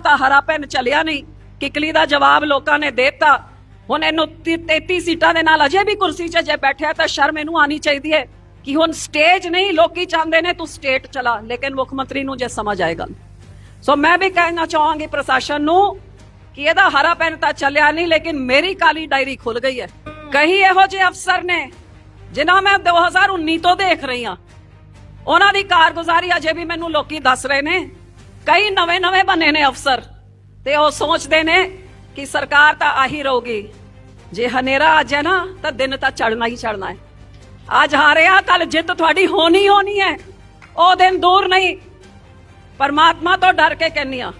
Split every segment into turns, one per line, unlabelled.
ਤਾਂ ਹਰਾ ਪੈਨ ਚੱਲਿਆ ਨਹੀਂ। ਕਿਕਲੀ ਦਾ ਜਵਾਬ ਲੋਕਾਂ ਨੇ ਦੇਤਾ। ਹੁਣ ਇਹਨੂੰ 33 ਸੀਟਾਂ ਦੇ ਨਾਲ ਅਜੇ ਵੀ ਕੁਰਸੀ 'ਚ ਜੇ ਬੈਠਿਆ ਤਾਂ ਸ਼ਰਮ ਇਹਨੂੰ ਆਣੀ ਚਾਹੀਦੀ ਹੈ ਕਿ ਹੁਣ ਸਟੇਜ ਨਹੀਂ, ਲੋਕੀ ਚਾਹੁੰਦੇ ਨੇ ਤੂੰ ਸਟੇਟ ਚਲਾ, ਲੇਕਿਨ ਮੁੱਖ ਮੰਤਰੀ ਨੂੰ ਜੇ ਸਮਝ ਆਏਗਾ ਸੋ ਮੈਂ ਵੀ ਕਹਿਣਾ ਚਾਹਾਂਗੀ ਪ੍ਰਸ਼ਾਸਨ ਨੂੰ ਕਿ ਇਹਦਾ ਹਰਾ ਪੈਨ ਤਾਂ ਚੱਲਿਆ ਨਹੀਂ, ਲੇਕਿਨ ਮੇਰੀ ਕਾਲੀ ਡਾਇਰੀ ਖੁੱਲ ਗਈ ਹੈ। ਕਈ ਇਹੋ ਜਿਹੇ ਅਫਸਰ ਨੇ, ਜਿਨ੍ਹਾਂ ਮੈਂ 2019 ਤੋਂ ਦੇਖ ਰਹੀ ਹਾਂ। ਉਹਨਾਂ ਦੀ ਕਾਰਗੁਜ਼ਾਰੀ ਅਜੇ ਵੀ ਮੈਨੂੰ ਲੋਕੀ ਦੱਸ ਰਹੇ ਨੇ। ਕਈ ਨਵੇਂ-ਨਵੇਂ ਬਣੇ ਨੇ ਅਫਸਰ ਤੇ ਉਹ ਸੋਚਦੇ ਨੇ ਕਿ ਸਰਕਾਰ ਤਾਂ ਆਹੀ ਰਹੂਗੀ। ਜੇ ਹਨੇਰਾ ਅੱਜ ਹੈ ਨਾ, ਤਾਂ ਦਿਨ ਤਾਂ ਚੜਨਾ ਹੀ ਚੜਨਾ ਹੈ। ਅੱਜ ਹਾਰਿਆ ਕੱਲ ਜਿੱਤ ਤੁਹਾਡੀ ਹੋਣੀ ਹੋਣੀ ਹੈ। ਉਹ ਦਿਨ ਦੂਰ ਨਹੀਂ। ਪਰਮਾਤਮਾ ਤੋਂ ਡਰ ਕੇ ਕਹਿੰਨੀ ਆ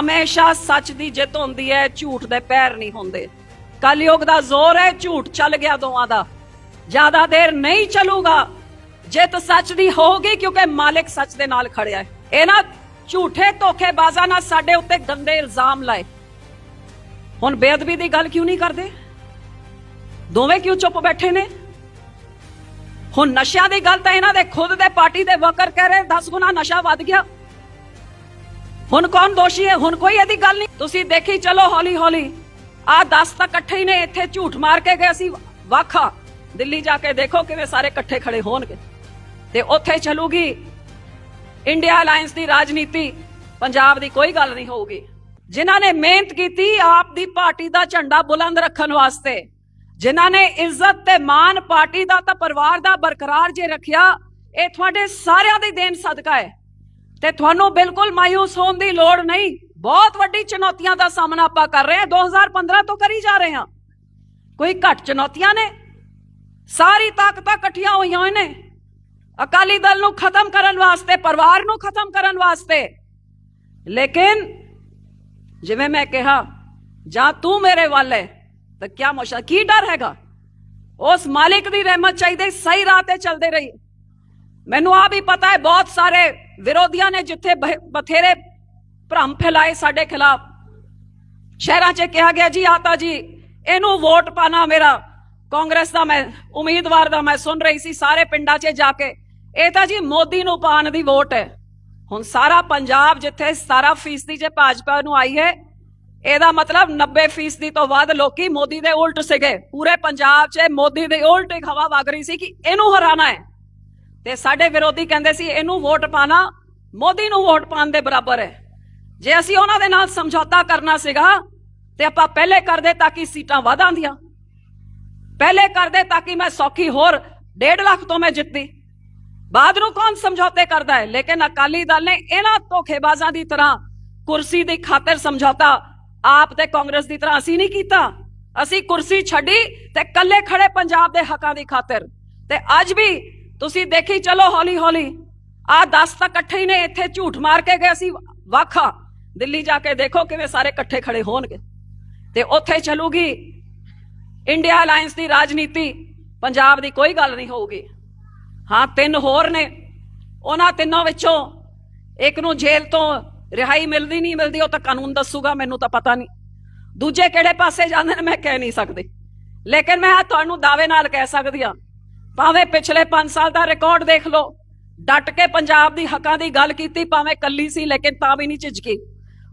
ਹਮੇਸ਼ਾ ਸੱਚ ਦੀ ਜਿੱਤ ਹੁੰਦੀ ਹੈ, ਝੂਠ ਦੇ ਪੈਰ ਨਹੀਂ ਹੁੰਦੇ। ਕਲਯੁਗ ਦਾ ਜ਼ੋਰ ਹੈ, ਝੂਠ ਚੱਲ ਗਿਆ ਦੋਵਾਂ ਦਾ। ਜ਼ਿਆਦਾ ਦੇਰ ਨਹੀਂ ਚੱਲੂਗਾ। ਜਿੱਤ ਸੱਚ ਦੀ ਹੋਊਗੀ, ਕਿਉਂਕਿ ਮਾਲਿਕ ਸੱਚ ਦੇ ਨਾਲ ਖੜਿਆ ਹੈ। ਨਾ ਝੂਠੇ ਧੋਖੇਬਾਜ਼ਾਂ ਨਾਲ ਸਾਡੇ ਉੱਤੇ ਗੰਦੇ ਇਲਜ਼ਾਮ ਲਾਏ। ਹੁਣ ਬੇਅਦਬੀ ਦੀ ਗੱਲ ਕਿਉਂ ਨਹੀਂ ਕਰਦੇ? ਦੋਵੇਂ ਕਿਉਂ ਚੁੱਪ ਬੈਠੇ ਨੇ? ਹੁਣ ਨਸ਼ਿਆਂ ਦੀ ਗੱਲ ਤਾਂ ਇਹਨਾਂ ਦੇ ਖੁਦ ਦੇ ਪਾਰਟੀ ਦੇ ਵਰਕਰ ਕਹਿ ਰਹੇ 10 ਗੁਣਾ ਨਸ਼ਾ ਵੱਧ ਗਿਆ। ਹੁਣ ਕੌਣ ਦੋਸ਼ੀ ਹੈ? ਹੁਣ ਕੋਈ ਇਹਦੀ ਗੱਲ ਨਹੀਂ। ਤੁਸੀਂ ਦੇਖੀ, ਚਲੋ ਹੌਲੀ ਹੌਲੀ। ਆ 10 ਤਾਂ ਇਕੱਠੇ ਹੀ ਨੇ, ਇੱਥੇ ਝੂਠ ਮਾਰ ਕੇ ਗਏ ਅਸੀਂ। ਵਾਖਾ ਦਿੱਲੀ ਜਾ ਕੇ ਦੇਖੋ ਕਿਵੇਂ ਸਾਰੇ ਇਕੱਠੇ ਖੜੇ ਹੋਣਗੇ। ਤੇ ਉੱਥੇ ਚਲੂਗੀ ਇੰਡੀਆ ਅਲਾਈਅੰਸ ਦੀ ਰਾਜਨੀਤੀ ਪੰਜਾਬ ਦੀ ਕੋਈ ਗੱਲ ਨਹੀਂ ਹੋਊਗੀ। ਜਿਨ੍ਹਾਂ ਨੇ ਮਿਹਨਤ ਕੀਤੀ ਆਪ ਦੀ ਪਾਰਟੀ ਦਾ ਝੰਡਾ ਬੁਲੰਦ ਰੱਖਣ ਵਾਸਤੇ, ਜਿਨ੍ਹਾਂ ਨੇ ਇੱਜ਼ਤ ਤੇ ਮਾਣ ਪਾਰਟੀ ਦਾ ਤਾਂ ਪਰਿਵਾਰ ਦਾ ਬਰਕਰਾਰ ਜੇ ਰੱਖਿਆ, ਇਹ ਤੁਹਾਡੇ ਸਾਰਿਆਂ ਦੀ ਦੇਣ ਸਦਕਾ ਹੈ। ਤੇ ਤੁਹਾਨੂੰ ਬਿਲਕੁਲ ਮਾਇੂਸ ਹੋਣ ਦੀ ਲੋੜ ਨਹੀਂ। ਬਹੁਤ ਵੱਡੀ ਚੁਣੌਤੀਆਂ ਦਾ ਸਾਹਮਣਾ ਆਪਾਂ ਕਰ ਰਹੇ ਹਾਂ। 2015 ਤੋਂ ਕਰੀ ਜਾ ਰਹੇ ਹਾਂ। ਕੋਈ ਘੱਟ ਚੁਣੌਤੀਆਂ ਨੇ। ਸਾਰੀ ਤਾਕਤਾਂ ਇਕੱਠੀਆਂ ਹੋਈਆਂ ਨੇ। ਅਕਾਲੀ ਦਲ ਨੂੰ ਖਤਮ ਕਰਨ ਵਾਸਤੇ, ਪਰਿਵਾਰ ਨੂੰ ਖਤਮ ਕਰਨ ਵਾਸਤੇ। ਲੇਕਿਨ ਜਿਵੇਂ ਮੈਂ ਕਿਹਾ, ਜਾਂ ਤੂੰ ਮੇਰੇ ਵੱਲ ਤਾਂ ਕੀ ਮੁਸ਼ਾ, ਕੀ ਡਰ ਹੈਗਾ? ਉਸ ਮਾਲਿਕ ਦੀ ਰਹਿਮਤ ਚਾਹੀਦੀ, ਸਹੀ ਰਾਹ ਤੇ ਚੱਲਦੇ ਰਹੀ। ਮੈਨੂੰ ਆ ਵੀ ਪਤਾ ਹੈ, ਬਹੁਤ ਸਾਰੇ ਵਿਰੋਧੀਆਂ ਨੇ ਜਿੱਥੇ ਬਥੇਰੇ ਭ੍ਰਮ ਫੈਲਾਏ ਸਾਡੇ ਖਿਲਾਫ। ਸ਼ਹਿਰਾਂ 'ਚ ਕਿਹਾ ਗਿਆ, ਜੀ, ਆਤਾ ਜੀ, ਇਹਨੂੰ ਵੋਟ ਪਾਣਾ ਮੇਰਾ, ਕਾਂਗਰਸ ਦਾ ਮੈਂ, ਉਮੀਦਵਾਰ ਦਾ ਮੈਂ ਸੁਣ ਰਹੀ ਸੀ, ਸਾਰੇ ਪਿੰਡਾਂ 'ਚ ਜਾ ਕੇ ਇਹ ਤਾਂ ਜੀ ਮੋਦੀ ਨੂੰ ਪਾਣ ਦੀ ਵੋਟ ਹੈ। ਹੁਣ ਸਾਰਾ ਪੰਜਾਬ ਜਿੱਥੇ 17% ਜੇ ਭਾਜਪਾ ਨੂੰ ਆਈ ਹੈ, ਇਹਦਾ ਮਤਲਬ 90% ਤੋਂ ਵੱਧ ਲੋਕੀ ਮੋਦੀ ਦੇ ਉਲਟ ਸੀਗੇ। ਪੂਰੇ ਪੰਜਾਬ 'ਚ ਮੋਦੀ ਦੇ ਉਲਟ ਇੱਕ ਹਵਾ ਵਗ ਰਹੀ ਸੀ ਕਿ ਇਹਨੂੰ ਹਰਾਣਾ ਹੈ। ਤੇ ਸਾਡੇ ਵਿਰੋਧੀ ਕਹਿੰਦੇ ਸੀ, ਇਹਨੂੰ ਵੋਟ ਪਾਣਾ ਮੋਦੀ ਨੂੰ ਵੋਟ ਪਾਣ ਦੇ ਬਰਾਬਰ ਹੈ। ਜੇ ਅਸੀਂ ਉਹਨਾਂ ਦੇ ਨਾਲ ਸਮਝੌਤਾ ਕਰਨਾ ਸੀਗਾ, ਤੇ ਆਪਾਂ ਪਹਿਲੇ ਕਰਦੇ ਤਾਂ ਕਿ ਸੀਟਾਂ ਵਧ ਆਂਦੀਆਂ ਪਹਿਲੇ ਕਰਦੇ ਤਾਂ ਕਿ ਮੈਂ ਸੌਖੀ ਹੋਰ 1.5 ਲੱਖ ਤੋਂ ਮੈਂ ਜਿੱਤੀ। ਬਾਅਦ ਨੂੰ ਕੌਣ ਸਮਝੌਤੇ ਕਰਦਾ ਹੈ? ਲੇਕਿਨ ਅਕਾਲੀ ਦਲ ਨੇ ਇਹਨਾਂ ਧੋਖੇਬਾਜ਼ਾਂ ਦੀ ਤਰ੍ਹਾਂ ਕੁਰਸੀ ਦੀ ਖਾਤਰ ਸਮਝੌਤਾ ਆਪ ਤੇ ਕਾਂਗਰਸ ਦੀ ਤਰ੍ਹਾਂ ਅਸੀਂ ਨਹੀਂ ਕੀਤਾ। ਅਸੀਂ ਕੁਰਸੀ ਛੱਡੀ ਤੇ ਕੱਲੇ ਖੜੇ ਪੰਜਾਬ ਦੇ ਹੱਕਾਂ ਦੀ ਖਾਤਰ। ਤੇ ਅੱਜ ਵੀ ਤੁਸੀਂ ਦੇਖੀ, ਚਲੋ ਹੌਲੀ ਹੌਲੀ, ਆ 10 ਤਾਂ ਇਕੱਠੇ ਹੀ ਨੇ, ਇੱਥੇ ਝੂਠ ਮਾਰ ਕੇ ਗਏ ਅਸੀਂ, ਵਾਖਾ ਦਿੱਲੀ ਜਾ ਕੇ ਦੇਖੋ ਕਿਵੇਂ ਸਾਰੇ ਇਕੱਠੇ ਖੜੇ ਹੋਣਗੇ। ਤੇ ਉੱਥੇ ਚੱਲੂਗੀ ਇੰਡੀਆ ਅਲਾਈਅੰਸ ਦੀ ਰਾਜਨੀਤੀ, ਪੰਜਾਬ ਦੀ ਕੋਈ ਗੱਲ ਨਹੀਂ ਹੋਊਗੀ। ਹਾਂ, ਤਿੰਨ ਹੋਰ ਨੇ। ਉਹਨਾਂ ਤਿੰਨੋਂ ਵਿੱਚੋਂ ਇੱਕ ਨੂੰ ਜੇਲ੍ਹ ਤੋਂ ਰਿਹਾਈ ਮਿਲਦੀ ਨਹੀਂ ਮਿਲਦੀ, ਉਹ ਤਾਂ ਕਾਨੂੰਨ ਦੱਸੂਗਾ, ਮੈਨੂੰ ਤਾਂ ਪਤਾ ਨਹੀਂ। ਦੂਜੇ ਕਿਹੜੇ ਪਾਸੇ ਜਾਂਦੇ ਨੇ, ਮੈਂ ਕਹਿ ਨਹੀਂ ਸਕਦੀ। ਲੇਕਿਨ ਮੈਂ ਤੁਹਾਨੂੰ ਦਾਅਵੇ ਨਾਲ ਕਹਿ ਸਕਦੀ ਹਾਂ, ਭਾਵੇਂ ਪਿਛਲੇ 5 ਸਾਲ ਦਾ ਰਿਕਾਰਡ ਦੇਖ ਲਓ, ਡਟ ਕੇ ਪੰਜਾਬ ਦੀ ਹੱਕਾਂ ਦੀ ਗੱਲ ਕੀਤੀ, ਭਾਵੇਂ ਕੱਲੀ ਸੀ, ਲੇਕਿਨ ਤਾਂ ਵੀ ਨਹੀਂ ਝਿਜਕੀ।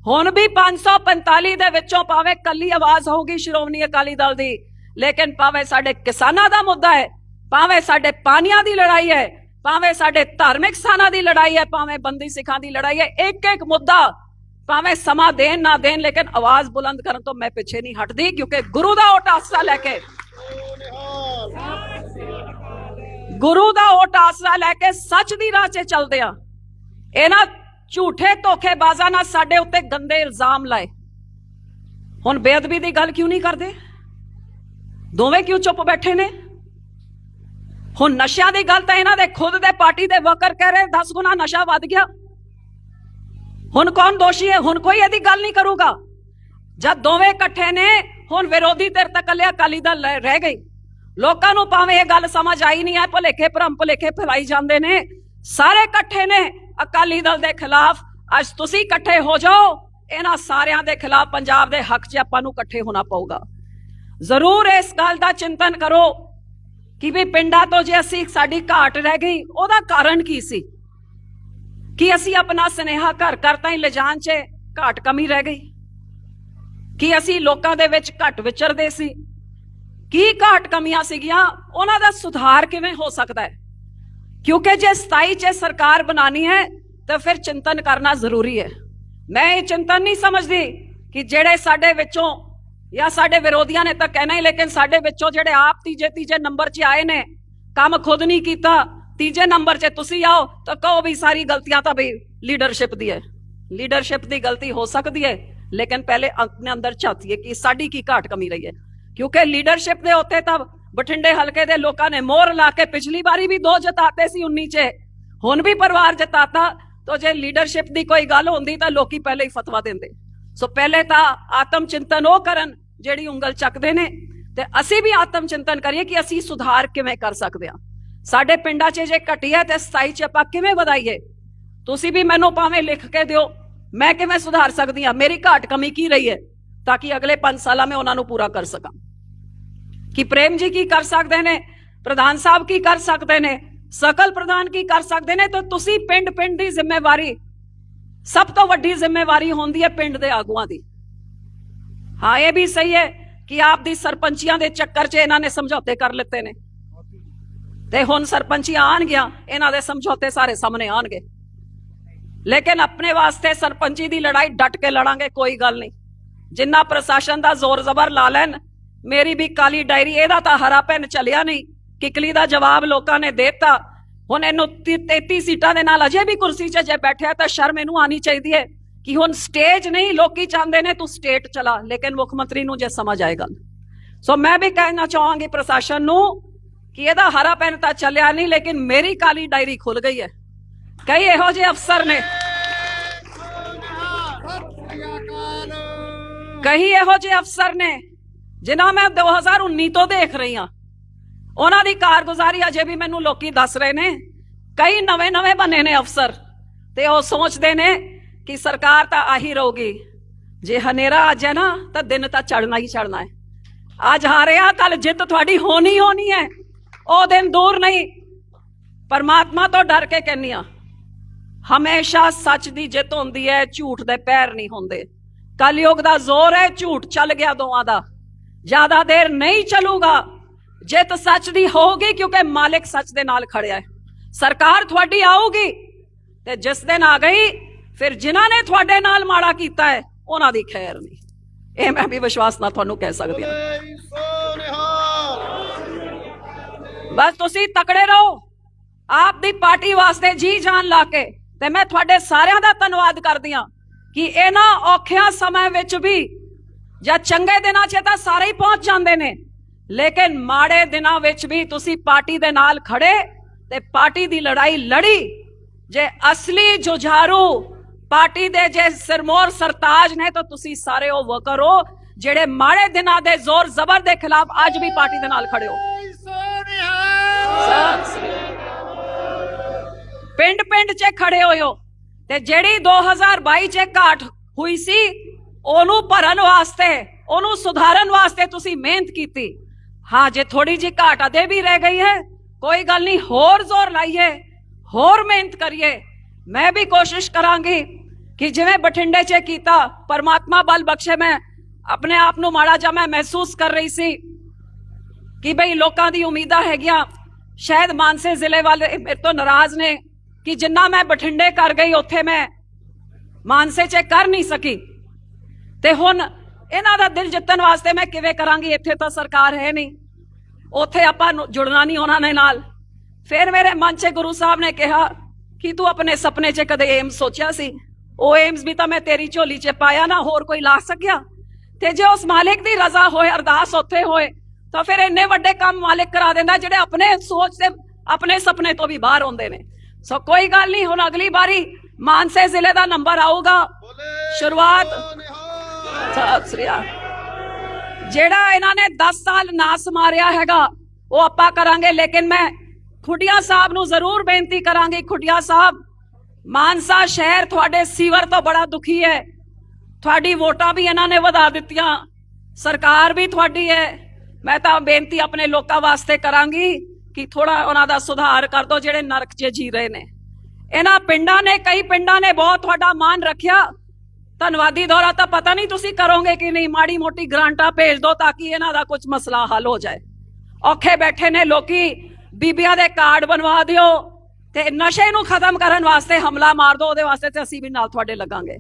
ਹੁਣ ਵੀ 545 ਦੇ ਵਿੱਚੋਂ ਭਾਵੇਂ ਕੱਲੀ ਆਵਾਜ਼ ਹੋਊਗੀ ਸ਼੍ਰੋਮਣੀ ਅਕਾਲੀ ਦਲ ਦੀ, ਲੇਕਿਨ ਭਾਵੇਂ ਸਾਡੇ ਕਿਸਾਨਾਂ ਦਾ ਮੁੱਦਾ ਹੈ ਭਾਵੇਂ ਸਾਡੇ ਪਾਣੀਆਂ ਦੀ ਲੜਾਈ ਹੈ ਭਾਵੇਂ ਸਾਡੇ ਧਾਰਮਿਕ ਸਥਾਨਾਂ ਦੀ ਲੜਾਈ ਹੈ ਭਾਵੇਂ ਬੰਦੀ ਸਿੱਖਾਂ ਦੀ ਲੜਾਈ ਹੈ ਇੱਕ ਇੱਕ ਮੁੱਦਾ ਭਾਵੇਂ ਸਮਾਂ ਦੇਣ ਨਾ ਦੇਣ ਲੇਕਿਨ ਆਵਾਜ਼ ਬੁਲੰਦ ਕਰਨ ਤੋਂ ਮੈਂ ਪਿੱਛੇ ਨਹੀਂ ਹਟਦੀ ਕਿਉਂਕਿ ਗੁਰੂ ਦਾ ਓਟ ਆਸਰਾ ਲੈ ਕੇ ਗੁਰੂ ਦਾ ਓਟ ਆਸਰਾ ਲੈ ਕੇ ਸੱਚ ਦੀ ਰਾਹ 'ਚ ਚੱਲਦੇ ਆ ਇਹਨਾਂ ਝੂਠੇ ਧੋਖੇਬਾਜ਼ਾਂ ਨਾਲ ਸਾਡੇ ਉੱਤੇ ਗੰਦੇ ਇਲਜ਼ਾਮ ਲਾਏ ਹੁਣ ਬੇਅਦਬੀ ਦੀ ਗੱਲ ਕਿਉਂ ਨਹੀਂ ਕਰਦੇ ਦੋਵੇਂ ਕਿਉਂ ਚੁੱਪ ਬੈਠੇ ਨੇ ਹੁਣ ਨਸ਼ਿਆਂ ਦੀ ਗੱਲ ਤਾਂ ਇਹਨਾਂ ਦੇ ਖੁਦ ਦੇ ਪਾਰਟੀ ਦੇ ਵਰਕਰ ਕਹਿ ਰਹੇ 10 ਗੁਣਾ ਨਸ਼ਾ ਵੱਧ ਗਿਆ। ਹੁਣ ਕੌਣ ਦੋਸ਼ੀ ਹੈ? ਹੁਣ ਕੋਈ ਇਹਦੀ ਗੱਲ ਨਹੀਂ ਕਰੂਗਾ। ਜਦ ਦੋਵੇਂ ਇਕੱਠੇ ਨੇ, ਹੁਣ ਵਿਰੋਧੀ ਧਿਰ ਤੱਕ ਕੱਲਿਆ ਅਕਾਲੀ ਦਲ ਰਹਿ- ਰਹਿ ਗਈ ਲੋਕਾਂ ਨੂੰ ਭਾਵੇਂ ਇਹ ਗੱਲ ਸਮਝ ਆਈ ਨਹੀਂ ਹੈ, ਭੁਲੇਖੇ ਭਰਮ, ਭੁਲੇਖੇ ਫੈਲਾਈ ਜਾਂਦੇ ਨੇ। ਸਾਰੇ ਇਕੱਠੇ ਨੇ ਅਕਾਲੀ ਦਲ ਦੇ ਖਿਲਾਫ। ਅੱਜ ਤੁਸੀਂ ਇਕੱਠੇ ਹੋ ਜਾਓ। ਇਹਨਾਂ ਸਾਰਿਆਂ ਦੇ ਖਿਲਾਫ ਪੰਜਾਬ ਦੇ ਹੱਕ 'ਚ ਆਪਾਂ ਨੂੰ ਇਕੱਠੇ ਹੋਣਾ ਪਊਗਾ। ਜ਼ਰੂਰ ਇਸ ਗੱਲ ਦਾ ਚਿੰਤਨ ਕਰੋ। ਕਿ ਵੀ ਪਿੰਡਾਂ ਤੋਂ ਜੇ ਅਸੀਂ ਸਾਡੀ ਘਾਟ ਰਹਿ ਗਈ, ਉਹਦਾ ਕਾਰਨ ਕੀ ਸੀ? ਕਿ ਅਸੀਂ ਆਪਣਾ ਸਨੇਹਾ ਘਰ ਘਰ ਤਾਈਂ ਲਿਜਾਣ 'ਚ ਘਾਟ ਕਮੀ ਰਹਿ ਗਈ? ਕੀ ਅਸੀਂ ਲੋਕਾਂ ਦੇ ਵਿੱਚ ਘੱਟ ਵਿਚਰਦੇ ਸੀ? ਕੀ ਘਾਟ ਕਮੀਆਂ ਸੀਗੀਆਂ? ਉਹਨਾਂ ਦਾ ਸੁਧਾਰ ਕਿਵੇਂ ਹੋ ਸਕਦਾ ਹੈ? ਕਿਉਂਕਿ ਜੇ 27 ਚ ਸਰਕਾਰ ਬਣਾਣੀ ਹੈ, ਤਾਂ ਫਿਰ ਚਿੰਤਨ ਕਰਨਾ ਜ਼ਰੂਰੀ ਹੈ। ਮੈਂ ਇਹ ਚਿੰਤਨ ਨਹੀਂ ਸਮਝਦੀ ਕਿ ਜਿਹੜੇ ਸਾਡੇ ਵਿੱਚੋਂ ਜਾਂ ਸਾਡੇ ਵਿਰੋਧੀਆਂ ਨੇ ਤਾਂ ਕਹਿਣਾ ਹੀ, ਲੇਕਿਨ ਸਾਡੇ ਵਿੱਚੋਂ ਜਿਹੜੇ ਆਪ ਤੀਜੇ ਤੀਜੇ ਨੰਬਰ 'ਚ ਆਏ ਨੇ, ਕੰਮ ਖੁਦ ਨਹੀਂ ਕੀਤਾ, ਤੀਜੇ ਨੰਬਰ 'ਚ ਤੁਸੀਂ ਆਓ ਤਾਂ ਕਹੋ ਵੀ ਸਾਰੀ ਗਲਤੀਆਂ ਤਾਂ ਬਈ ਲੀਡਰਸ਼ਿਪ ਦੀ ਹੈ। ਲੀਡਰਸ਼ਿਪ ਦੀ ਗਲਤੀ ਹੋ ਸਕਦੀ ਹੈ, ਲੇਕਿਨ ਪਹਿਲੇ ਆਪਣੇ ਅੰਦਰ ਝਾਤੀਏ ਕਿ ਸਾਡੀ ਕੀ ਘਾਟ ਕਮੀ ਰਹੀ ਹੈ। ਕਿਉਂਕਿ ਲੀਡਰਸ਼ਿਪ ਦੇ ਉੱਤੇ ਤਾਂ ਬਠਿੰਡੇ ਹਲਕੇ ਦੇ ਲੋਕਾਂ ਨੇ ਮੋਹਰ ਲਾ ਕੇ ਪਿਛਲੀ ਵਾਰੀ ਵੀ ਦੋ ਜਿਤਾਤੇ ਸੀ 19 ਚ। ਹੁਣ ਵੀ ਪਰਿਵਾਰ ਜਿਤਾਤਾ, ਤਾਂ ਜੇ ਲੀਡਰਸ਼ਿਪ ਦੀ ਕੋਈ ਗੱਲ ਹੁੰਦੀ ਤਾਂ ਲੋਕੀ ਪਹਿਲੇ ਹੀ ਫਤਵਾ ਦਿੰਦੇ। ਸੋ ਪਹਿਲੇ ਤਾਂ ਆਤਮ ਚਿੰਤਨ ਉਹ ਕਰਨ ਜਿਹੜੀ ਉਂਗਲ ਚੱਕਦੇ ਨੇ ਤੇ ਅਸੀਂ ਵੀ ਆਤਮ ਚਿੰਤਨ ਕਰੀਏ ਕਿ ਅਸੀਂ ਸੁਧਾਰ ਕਿਵੇਂ ਕਰ ਸਕਦੇ ਹਾਂ ਸਾਡੇ ਪਿੰਡਾਂ 'ਚ ਜੇ ਘਟਿਆ ਤੇ 27 ਚ ਆਪਾਂ ਕਿਵੇਂ ਵਧਾਈਏ ਤੁਸੀਂ ਵੀ ਮੈਨੂੰ ਭਾਵੇਂ ਲਿਖ ਕੇ ਦਿਓ ਮੈਂ ਕਿਵੇਂ ਸੁਧਾਰ ਸਕਦੀ ਹਾਂ ਮੇਰੀ ਘਾਟ ਕਮੀ ਕੀ ਰਹੀ ਹੈ ਤਾਂ ਕਿ ਅਗਲੇ 5 ਸਾਲਾਂ ਮੈਂ ਉਹਨਾਂ ਨੂੰ ਪੂਰਾ ਕਰ ਸਕਾਂ ਕਿ ਪ੍ਰੇਮ ਜੀ ਕੀ ਕਰ ਸਕਦੇ ਨੇ ਪ੍ਰਧਾਨ ਸਾਹਿਬ ਕੀ ਕਰ ਸਕਦੇ ਨੇ ਸਕਲ ਪ੍ਰਧਾਨ ਕੀ ਕਰ ਸਕਦੇ ਨੇ ਤਾਂ ਤੁਸੀਂ ਪਿੰਡ ਪਿੰਡ ਦੀ ਜ਼ਿੰਮੇਵਾਰੀ ਸਭ ਤੋਂ ਵੱਡੀ ਜ਼ਿੰਮੇਵਾਰੀ ਹੁੰਦੀ ਹੈ ਪਿੰਡ ਦੇ ਆਗੂਆਂ ਦੀ। ਹਾਂ, ਇਹ ਵੀ ਸਹੀ ਹੈ ਕਿ ਆਪ ਦੀ ਸਰਪੰਚੀਆਂ ਦੇ ਚੱਕਰ 'ਚ ਇਹਨਾਂ ਨੇ ਸਮਝੌਤੇ ਕਰ ਲਿੱਤੇ ਨੇ। ਤੇ ਹੁਣ ਸਰਪੰਚੀਆਂ ਆਣਗੀਆਂ ਇਹਨਾਂ ਦੇ ਸਮਝੌਤੇ ਸਾਰੇ ਸਾਹਮਣੇ ਆਣਗੇ ਲੇਕਿਨ ਆਪਣੇ ਵਾਸਤੇ ਸਰਪੰਚੀ ਦੀ ਲੜਾਈ ਡਟ ਕੇ ਲੜਾਂਗੇ, ਕੋਈ ਗੱਲ ਨਹੀਂ। ਜਿੰਨਾ ਪ੍ਰਸ਼ਾਸਨ ਦਾ ਜ਼ੋਰ ਜ਼ਬਰ ਲਾ ਲੈਣ, ਮੇਰੀ ਵੀ ਕਾਲੀ ਡਾਇਰੀ, ਇਹਦਾ ਤਾਂ ਹਰਾ ਪੈਨ ਚੱਲਿਆ ਨਹੀਂ। ਕਿਕਲੀ ਦਾ ਜਵਾਬ ਲੋਕਾਂ ਨੇ ਦੇਤਾ। ਹੁਣ ਇਹਨੂੰ 33 ਸੀਟਾਂ ਦੇ ਨਾਲ ਅਜੇ ਵੀ ਕੁਰਸੀ 'ਚ ਜੇ ਬੈਠਿਆ ਤਾਂ ਸ਼ਰਮ ਇਹਨੂੰ ਆਣੀ ਚਾਹੀਦੀ ਹੈ ਕਿ ਹੁਣ ਸਟੇਜ ਨਹੀਂ, ਲੋਕੀ ਚਾਹੁੰਦੇ ਨੇ ਤੂੰ ਸਟੇਟ ਚਲਾ, ਲੇਕਿਨ ਮੁੱਖ ਮੰਤਰੀ ਨੂੰ ਜੇ ਸਮਝ ਆਏਗਾ ਸੋ ਮੈਂ ਵੀ ਕਹਿਣਾ ਚਾਹਾਂਗੀ ਪ੍ਰਸ਼ਾਸਨ ਨੂੰ ਕਿ ਇਹਦਾ ਹਰਾ ਪੈਨ ਤਾਂ ਚੱਲਿਆ ਨਹੀਂ, ਲੇਕਿਨ ਮੇਰੀ ਕਾਲੀ ਡਾਇਰੀ ਖੁੱਲ ਗਈ ਹੈ। ਕਈ ਇਹੋ ਜਿਹੇ ਅਫਸਰ ਨੇ। ਕਈ ਇਹੋ ਜਿਹੇ ਅਫਸਰ ਨੇ ਜਿਨ੍ਹਾਂ ਮੈਂ 2019 ਤੋਂ ਦੇਖ ਰਹੀ ਹਾਂ। ਉਹਨਾਂ ਦੀ ਕਾਰਗੁਜ਼ਾਰੀ ਅਜੇ ਵੀ ਮੈਨੂੰ ਲੋਕੀ ਦੱਸ ਰਹੇ ਨੇ। ਕਈ ਨਵੇਂ-ਨਵੇਂ ਬਣੇ ਨੇ ਅਫਸਰ ਤੇ ਉਹ ਸੋਚਦੇ ਨੇ ਕਿ ਸਰਕਾਰ ਤਾਂ ਆਹੀ ਰਹੂਗੀ। ਜੇ ਹਨੇਰਾ ਅੱਜ ਹੈ ਨਾ, ਤਾਂ ਦਿਨ ਤਾਂ ਚੜਨਾ ਹੀ ਚੜਨਾ ਹੈ। ਅੱਜ ਹਾਰਿਆ ਕੱਲ ਜਿੱਤ ਤੁਹਾਡੀ ਹੋਣੀ ਹੋਣੀ ਹੈ। ਉਹ ਦਿਨ ਦੂਰ ਨਹੀਂ। ਪਰਮਾਤਮਾ ਤੋਂ ਡਰ ਕੇ ਕਹਿੰਨੀ ਆ ਹਮੇਸ਼ਾ ਸੱਚ ਦੀ ਜਿੱਤ ਹੁੰਦੀ ਹੈ, ਝੂਠ ਦੇ ਪੈਰ ਨਹੀਂ ਹੁੰਦੇ। ਕਲਯੁਗ ਦਾ ਜ਼ੋਰ ਹੈ, ਝੂਠ ਚੱਲ ਗਿਆ ਦੋਵਾਂ ਦਾ। ਜ਼ਿਆਦਾ ਦੇਰ ਨਹੀਂ ਚੱਲੂਗਾ। ਜਿੱਤ ਸੱਚ ਦੀ ਹੋਊਗੀ, ਕਿਉਂਕਿ ਮਾਲਿਕ ਸੱਚ ਦੇ ਨਾਲ ਖੜਿਆ ਹੈ। ਸਰਕਾਰ ਤੁਹਾਡੀ ਆਊਗੀ ਤੇ ਜਿਸ ਦਿਨ ਆ ਗਈ, ਫਿਰ ਜਿਨ੍ਹਾਂ ਨੇ ਤੁਹਾਡੇ ਨਾਲ ਮਾੜਾ ਕੀਤਾ ਹੈ, ਉਹਨਾਂ ਦੀ ਖੈਰ ਨਹੀਂ। ਇਹ ਮੈਂ ਵੀ ਵਿਸ਼ਵਾਸ ਨਾਲ ਤੁਹਾਨੂੰ ਕਹਿ ਸਕਦੀ ਹਾਂ। ਬਸ ਤੁਸੀਂ ਤਕੜੇ ਰਹੋ। ਆਪ ਦੀ ਪਾਰਟੀ ਵਾਸਤੇ ਜੀ ਜਾਨ ਲਾ ਕੇ ਤੇ ਮੈਂ ਤੁਹਾਡੇ ਸਾਰਿਆਂ ਦਾ ਧੰਨਵਾਦ ਕਰਦੀ ਹਾਂ ਕਿ ਇਹਨਾਂ ਔਖਿਆਂ ਸਮੇਂ ਵਿੱਚ ਵੀ ਜਾਂ ਚੰਗੇ ਦਿਨਾਂ 'ਚ ਤਾਂ ਸਾਰੇ ਹੀ ਪਹੁੰਚ ਜਾਂਦੇ ਨੇ। ਲੇਕਿਨ ਮਾੜੇ ਦਿਨਾਂ ਵਿੱਚ ਵੀ ਤੁਸੀਂ ਪਾਰਟੀ ਦੇ ਨਾਲ ਖੜੇ ਤੇ ਪਾਰਟੀ ਦੀ ਲੜਾਈ ਲੜੀ। ਜੇ ਅਸਲੀ ਜੁਝਾਰੂ ਪਾਰਟੀ ਦੇ ਜੇ ਸਿਰਮੌਰ ਸਰਤਾਜ ਨੇ, ਤਾਂ ਤੁਸੀਂ ਸਾਰੇ ਉਹ ਵਰਕਰ ਹੋ ਜਿਹੜੇ ਮਾੜੇ ਦਿਨਾਂ ਦੇ ਜ਼ੋਰ ਜ਼ਬਰ ਦੇ ਖਿਲਾਫ ਅੱਜ ਵੀ ਪਾਰਟੀ ਦੇ ਨਾਲ ਖੜੇ ਹੋ। ਪਿੰਡ ਪਿੰਡ 'ਚ ਖੜੇ ਹੋਏ ਹੋ ਤੇ ਜਿਹੜੀ 2022 'ਚ ਘਾਟ ਹੋਈ ਸੀ, ਉਹਨੂੰ ਭਰਨ ਵਾਸਤੇ, ਉਹਨੂੰ ਸੁਧਾਰਨ ਵਾਸਤੇ ਤੁਸੀਂ ਮਿਹਨਤ ਕੀਤੀ। ਹਾਂ, ਜੇ ਥੋੜੀ ਜਿਹੀ ਘਾਟ ਅਦੇ ਵੀ ਰਹਿ ਗਈ ਹੈ, ਕੋਈ ਗੱਲ ਨਹੀਂ, ਹੋਰ ਜ਼ੋਰ ਲਾਈਏ, ਹੋਰ ਮਿਹਨਤ ਕਰੀਏ। ਮੈਂ ਵੀ ਕੋਸ਼ਿਸ਼ ਕਰਾਂਗੀ ਕਿ ਜਿਵੇਂ ਬਠਿੰਡੇ 'ਚ ਕੀਤਾ, ਪਰਮਾਤਮਾ ਬਲ ਬਖਸ਼ੇ ਮੈਂ, ਆਪਣੇ ਆਪ ਨੂੰ ਮਾੜਾ ਜਿਹਾ ਮੈਂ ਮਹਿਸੂਸ ਕਰ ਰਹੀ ਸੀ ਕਿ ਭਈ ਲੋਕਾਂ ਦੀ ਉਮੀਦਾਂ ਹੈਗੀਆਂ। ਸ਼ਾਇਦ ਮਾਨਸੇ ਜ਼ਿਲ੍ਹੇ ਵਾਲੇ ਮੇਰੇ ਤੋਂ ਨਾਰਾਜ਼ ਨੇ ਕਿ ਜਿੰਨਾ ਮੈਂ ਬਠਿੰਡੇ ਕਰ ਗਈ, ਉੱਥੇ ਮੈਂ ਮਾਨਸੇ 'ਚ ਕਰ ਨਹੀਂ ਸਕੀ। ਤੇ ਹੁਣ ਇਹਨਾਂ ਦਾ ਦਿਲ ਜਿੱਤਣ ਵਾਸਤੇ ਮੈਂ ਕਿਵੇਂ ਕਰਾਂਗੀ? ਇੱਥੇ ਤਾਂ ਸਰਕਾਰ ਹੈ ਨਹੀਂ। ਉੱਥੇ ਆਪਾਂ ਨੂੰ ਜੁੜਨਾ ਨਹੀਂ ਉਹਨਾਂ ਦੇ ਨਾਲ। ਫਿਰ ਮੇਰੇ ਮਨ 'ਚ ਗੁਰੂ ਸਾਹਿਬ ਨੇ ਕਿਹਾ ਕਿ ਤੂੰ ਆਪਣੇ ਸੁਪਨੇ 'ਚ ਕਦੇ ਏਮਸ ਸੋਚਿਆ ਸੀ? ਉਹ ਏਮਸ ਵੀ ਤਾਂ ਮੈਂ ਤੇਰੀ ਝੋਲੀ 'ਚ ਪਾਇਆ ਨਾ ਹੋਰ ਕੋਈ ਲਾ ਸਕਿਆ? ਤੇ ਜੇ ਉਸ ਮਾਲਿਕ ਦੀ ਰਜ਼ਾ ਹੋਏ ਅਰਦਾਸ ਉੱਥੇ ਹੋਏ ਤਾਂ ਫਿਰ ਇੰਨੇ ਵੱਡੇ ਕੰਮ ਮਾਲਿਕ ਕਰਾ ਦਿੰਦਾ ਜਿਹੜੇ ਆਪਣੇ ਸੋਚ ਤੇ ਆਪਣੇ ਸੁਪਨੇ ਤੋਂ ਵੀ ਬਾਹਰ ਹੁੰਦੇ ਨੇ। ਸੋ ਕੋਈ ਗੱਲ ਨਹੀਂ ਹੁਣ ਅਗਲੀ ਵਾਰੀ ਮਾਨਸੇ ਜ਼ਿਲ੍ਹੇ ਦਾ ਨੰਬਰ ਆਊਗਾ। ਸ਼ੁਰੂਆਤ ਸਤਿ ਸ੍ਰੀ ਅਕਾਲ ਜਿਹੜਾ ਇਹਨਾਂ ਨੇ 10 ਸਾਲ ਨਾਸ ਮਾਰਿਆ ਹੈਗਾ, ਉਹ ਆਪਾਂ ਕਰਾਂਗੇ, ਲੇਕਿਨ ਮੈਂ ਖੁੱਡੀਆਂ ਸਾਹਿਬ ਨੂੰ ਜ਼ਰੂਰ ਬੇਨਤੀ ਕਰਾਂਗੀ, ਖੁੱਡੀਆਂ ਸਾਹਿਬ, ਮਾਨਸਾ ਸ਼ਹਿਰ ਤੁਹਾਡੇ ਸੀਵਰ ਤੋਂ ਬੜਾ ਦੁਖੀ ਹੈ। ਤੁਹਾਡੀ ਵੋਟਾਂ ਵੀ ਇਹਨਾਂ ਨੇ ਵਧਾ ਦਿੱਤੀਆਂ, ਸਰਕਾਰ ਵੀ ਤੁਹਾਡੀ ਹੈ। ਮੈਂ ਤਾਂ ਬੇਨਤੀ ਆਪਣੇ ਲੋਕਾਂ ਵਾਸਤੇ ਕਰਾਂਗੀ ਕਿ ਥੋੜਾ ਉਹਨਾਂ ਦਾ ਸੁਧਾਰ ਕਰ ਦਿਓ, ਜਿਹੜੇ ਨਰਕ 'ਚ ਜੀ ਰਹੇ ਨੇ। ਇਹਨਾਂ ਪਿੰਡਾਂ ਨੇ, ਕਈ ਪਿੰਡਾਂ ਨੇ ਬਹੁਤ ਤੁਹਾਡਾ ਮਾਨ ਰੱਖਿਆ। ਧੰਨਵਾਦੀ ਦੌਰਾ ਤਾਂ ਪਤਾ ਨਹੀਂ ਤੁਸੀਂ ਕਰੋਗੇ ਕਿ ਨਹੀਂ। ਮਾੜੀ ਮੋਟੀ ਗ੍ਰਾਂਟਾਂ ਭੇਜ ਦਿਓ ਤਾਂ ਕਿ ਇਹਨਾਂ ਦਾ ਕੁਝ ਮਸਲਾ ਹੱਲ ਹੋ ਜਾਏ। ਔਖੇ ਬੈਠੇ ਨੇ ਲੋਕੀ, ਬੀਬੀਆਂ ਦੇ ਕਾਰਡ ਬਣਵਾ ਦਿਓ ਤੇ ਨਸ਼ੇ ਨੂੰ ਖਤਮ ਕਰਨ ਵਾਸਤੇ ਹਮਲਾ ਮਾਰ ਦਿਓ, ਉਹਦੇ ਵਾਸਤੇ ਤੇ ਅਸੀਂ ਵੀ ਨਾਲ ਤੁਹਾਡੇ ਲੱਗਾਂਗੇ।